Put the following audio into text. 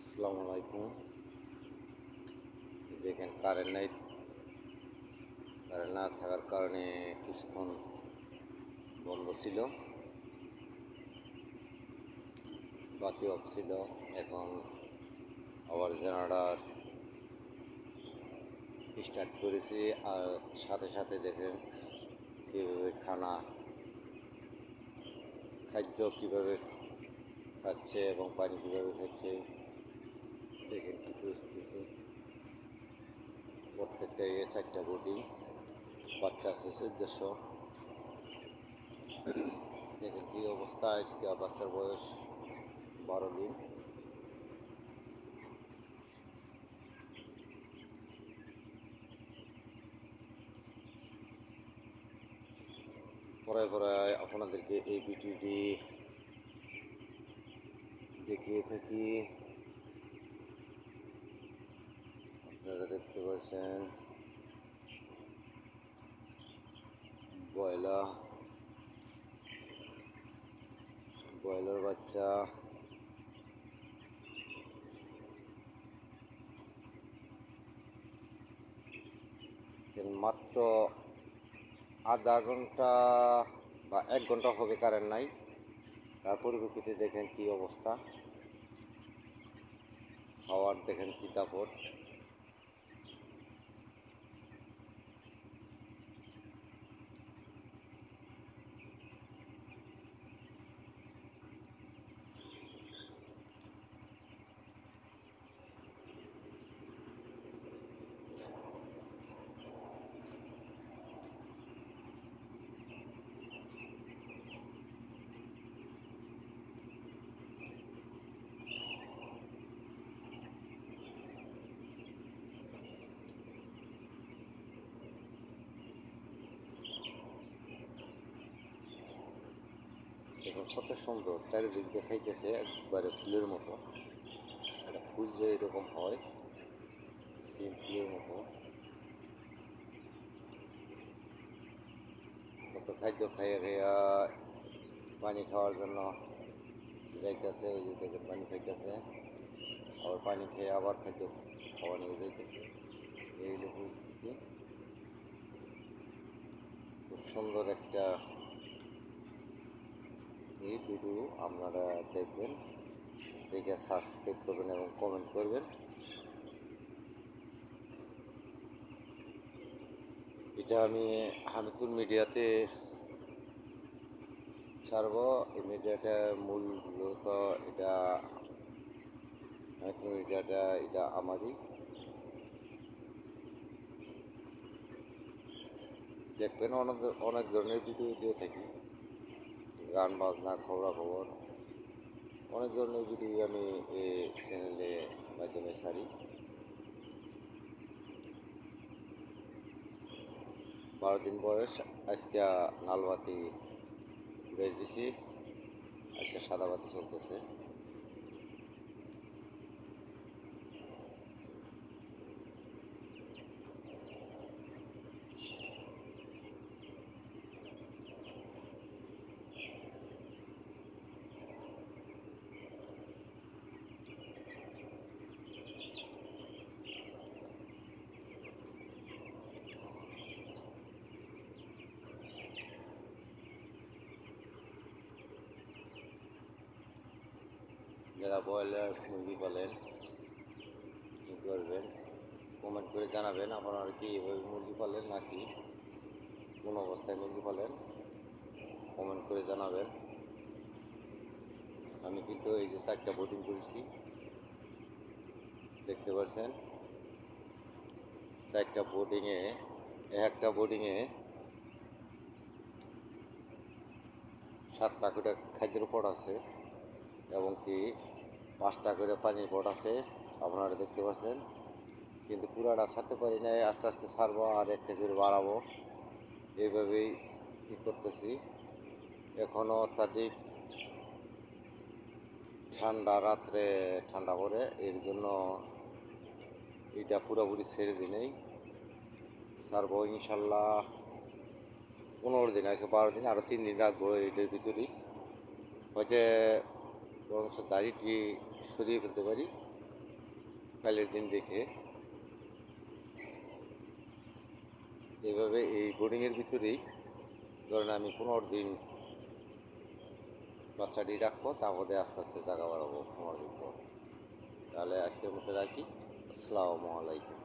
আসসালামু আলাইকুম দেখেন কারেন্ট নাই কারেন্ট না থাকার কারণে কিছুক্ষণ বন্ধ ছিল। বাতি অফ ছিল। এখন আবার জেনারেটার স্টার্ট করেছি। আর সাথে সাথে দেখেন কীভাবে খানা, খাদ্য কীভাবে খাচ্ছে এবং পানি কীভাবে খাচ্ছে। দেখেন কী পরিস্থিতি প্রত্যেকটা ইয়ে চারটা বডি বাচ্চা আছে চোদ্দশো। দেখেন কী অবস্থা, আজকে বাচ্চার বয়স বারো দিন। পরে পরে আপনাদেরকে এই ভিডিওটি দেখিয়ে থাকি আপনারা দেখতে পাচ্ছেন বয়লা বয়লার বাচ্চা মাত্র আধা ঘণ্টা বা এক ঘণ্টা হবে কারেন্ট নাই। তার পরিপ্রেক্ষিতে দেখেন কি অবস্থা। খাওয়ার দেখেন কি দাপট দেখুন, কত সুন্দর। চারিদিক দেখাইতেছে একবারে ফুলের মতো। একটা ফুল যে এরকম হয়, সেম ফুলের মতো। কত খাদ্য খাইয়া খাইয়া পানি খাওয়ার জন্য যাইতেছে, ওই যে দেখেন পানি খাইতেছে। আবার পানি খেয়ে আবার খাদ্য খাওয়া নিয়ে যাইতেছে। এই হলো পরিস্থিতি। খুব সুন্দর একটা এই ভিডিও আপনারা দেখবেন, দেখে সাবস্ক্রাইব করবেন এবং কমেন্ট করবেন। এটা আমি হামিদুল মিডিয়াতে ছাড়ব। এই মিডিয়াটা মূলত এটা, হামিদুল মিডিয়াটা, এটা আমারই। দেখবেন অনেক অনেক ধরনের ভিডিও দিয়ে থাকি। গান, বাজনা, খবরাখবর, অনেক ধরনের ভিডিও আমি এই চ্যানেলে মাধ্যমে ছাড়ি বারো দিন বয়স, আজকে নালবাতি বেশ দিছি আজকে সাদা বাতি চলতেছে। যারা ব্রয়লার মুরগি পালেন, কী করবেন? কমেন্ট করে জানাবেন আপনারা কি এভাবে মুরগি পালেন নাকি কোন অবস্থায় মুরগি পালেন? কমেন্ট করে জানাবেন। আমি কিন্তু এই যে চারটা বোটিং করেছি, দেখতে পাচ্ছেন? চারটা বোর্ডিংয়ে একটা বোর্ডিংয়ে সাতটা করে খাদ্যের উপর আছে এবং কি পাঁচটা করে পানির পট আছে, আপনারা দেখতে পাচ্ছেন। কিন্তু পুরাটা ছাড়তে পারি নাই, আস্তে আস্তে ছাড়বো আর একটা করে বাড়াবো। এইভাবেই ই করতেছি। এখনও অত্যাধিক ঠান্ডা রাত্রে, ঠান্ডা পড়ে এর জন্য এটা পুরোপুরি ছেড়ে দিনেই ছাড়বো ইনশাল্লাহ পনেরো দিন আছে বারো দিন আরও তিন দিন রাখব এটার ভিতরেই। হয়তো বরঞ্চ দাড়িটি সরিয়ে ফেলতে পারি। কালের দিন রেখে এইভাবে এই বোর্ডিংয়ের ভিতরেই ধরেন আমি পনেরো দিন বাচ্চাটি রাখব, তারপরে আস্তে আস্তে জায়গা বাড়াবো পনেরো দিন পর তাহলে আজকের মতো রাখি। আসসালামু আলাইকুম।